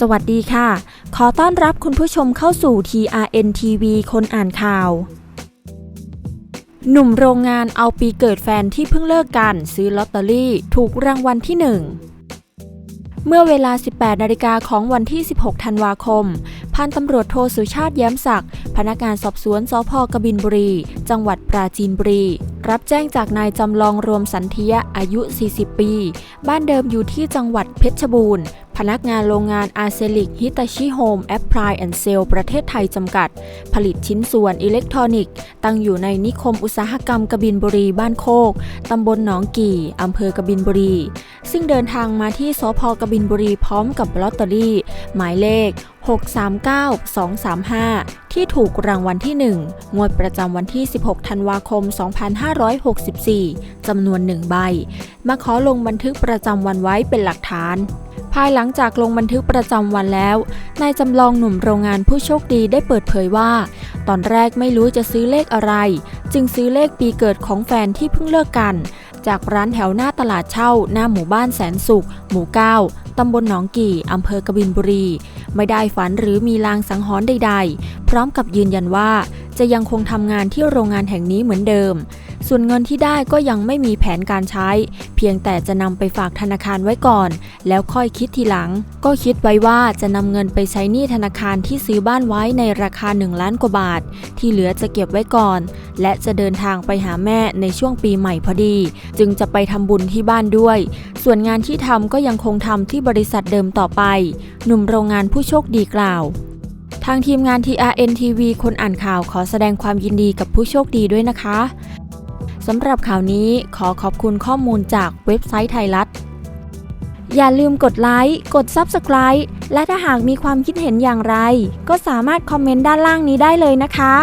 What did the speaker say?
สวัสดีค่ะ ขอต้อนรับคุณผู้ชมเข้าสู่ TRN TV คนอ่านข่าว หนุ่มโรงงานเอาปีเกิดแฟนที่เพิ่งเลิกกัน ซื้อลอตเตอรี่ถูกรางวัลที่ 1เมื่อเวลา 18 นาฬิกาของวันที่ 16 ธันวาคม พันตำรวจโทสุชาติแย้มศักดิ์ พนักงานสอบสวนสพกบินบุรี จังหวัดปราจีนบุรี รับแจ้งจากนายจำลองรวมสันเทียอายุ 40 ปี บ้านเดิมอยู่ที่จังหวัดเพชรบูรณ์ พนักงานโรงงานอาเซลิกฮิตาชิโฮมแอปพลายแอนด์เซลประเทศไทยจำกัด ผลิตชิ้นส่วนอิเล็กทรอนิกส์ ตั้งอยู่ในนิคมอุตสาหกรรมกบินบุรีบ้านโคก ตำบลหนองกี่อำเภอกบินบุรี ซึ่งเดินทางมาที่สพกบินบุรีพร้อมกับลอตเตอรี่ หมายเลข 639235 ที่ถูกรางวัลที่ 1 งวดประจำวันที่ 16 ธันวาคม2564 จำนวน1ใบ มาขอลงบันทึกประจำวันไว้เป็นหลักฐาน ภายหลังจากลงบันทึกประจำวันแล้ว นายจำลองหนุ่มโรงงานผู้โชคดีได้เปิดเผยว่า ตอนแรกไม่รู้จะซื้อเลขอะไร จึงซื้อเลขปีเกิดของแฟนที่เพิ่งเลิกกัน จากร้านแถวหน้าตลาดเช่า หน้าหมู่บ้านแสนสุข หมู่9ตำบลหนองกี่ อำเภอกบินบุรี ไม่ได้ฝันหรือมีลางสังหรณ์ใด ๆ พร้อมกับยืนยันว่า จะยังคงทำงานที่โรงงานแห่งนี้เหมือนเดิม ส่วนเงินที่ได้ก็ยังไม่มีแผนการใช้ เพียงแต่จะนำไปฝากธนาคารไว้ก่อน แล้วค่อยคิดทีหลัง ก็คิดไว้ว่าจะนำเงินไปใช้หนี้ธนาคารที่ซื้อบ้านไว้ในราคา 1 ล้านกว่าบาท ที่เหลือจะเก็บไว้ก่อน และจะเดินทางไปหาแม่ในช่วงปีใหม่พอดี จึงจะไปทำบุญที่บ้านด้วย ส่วนงานที่ทำก็ยังคงทำที่บริษัทเดิมต่อไป หนุ่มโรงงานผู้โชคดีกล่าว ทางทีมงาน TRN TV คนอ่านข่าวขอแสดงความยินดีกับผู้โชคดีด้วยนะคะสำหรับข่าวนี้ขอขอบคุณข้อมูลจากเว็บไซต์ไทยรัฐ อย่าลืมกดไลค์ กด Subscribe และถ้าหากมีความคิดเห็นอย่างไร ก็สามารถคอมเมนต์ด้านล่างนี้ได้เลยนะคะ